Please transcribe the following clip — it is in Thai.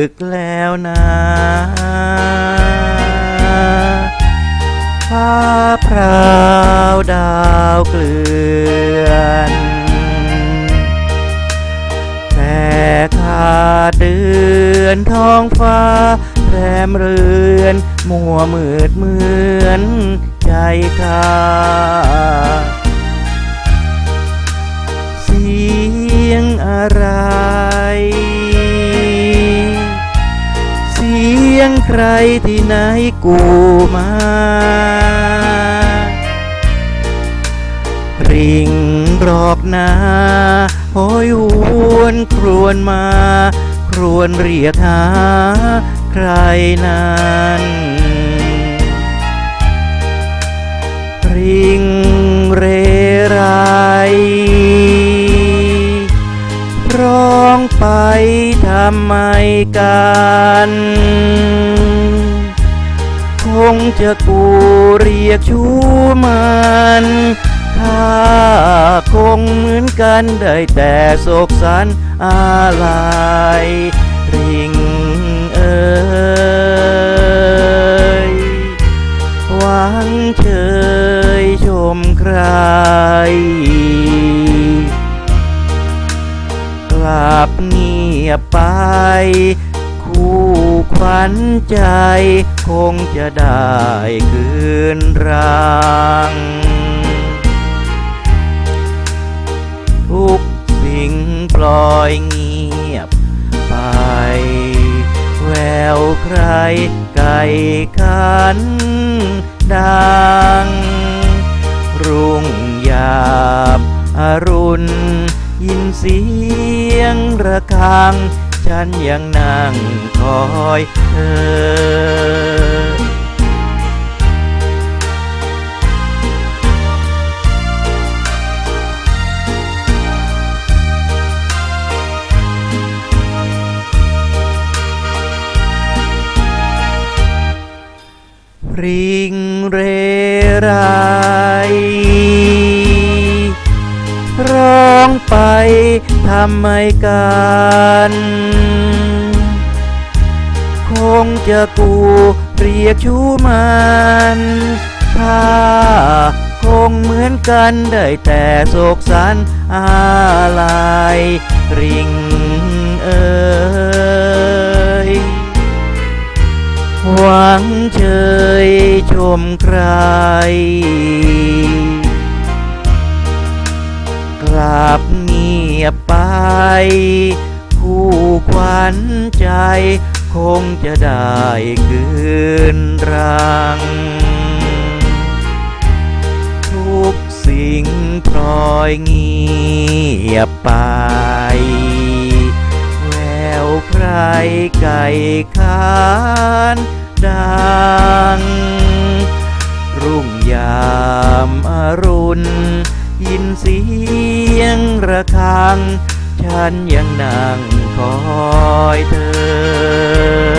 ดึกแล้วนะผ้าพราวดาวเกลือนแต่ขาดเดือนท้องฟ้าแรมเรือนมัวมืดเหมือนใจขาดเสียงอะไร ใครที่ไหนกูมา ริงรอกนาโหยหวนครวนมา ครวนเรียกหา ใครนั้น องไปทำไมกันคงจะกูเรียกชูมันข้าคงเหมือนกันได้แต่โศกสันอะไรริงเอ่ยหวังเชยชมใคร บเงียบไป คู่ขวัญใจ คงจะได้คืนรัง ทุกสิ่งปล่อยเงียบไป แววใครไก่ขันดัง รุ่งยาบอรุณ ยินเสียงระฆัง ฉันยังนั่งคอยเธอริงเรไรร้ ทำไมกันคงจะกูเรียกชูมันถ้าคงเหมือนกันได้แต่โศกสันอะไรริงเอ่ยหวังเชยชมใครกลับเงี ยบไป คู่ขวัญใจ คงจะได้คืนรัง ทุกสิ่งพลอยเงียบไปแววใครไก่คานดัง รุ่งยามอรุณ ยินเสียงระฆัง ฉันยังนั่งคอยเธอ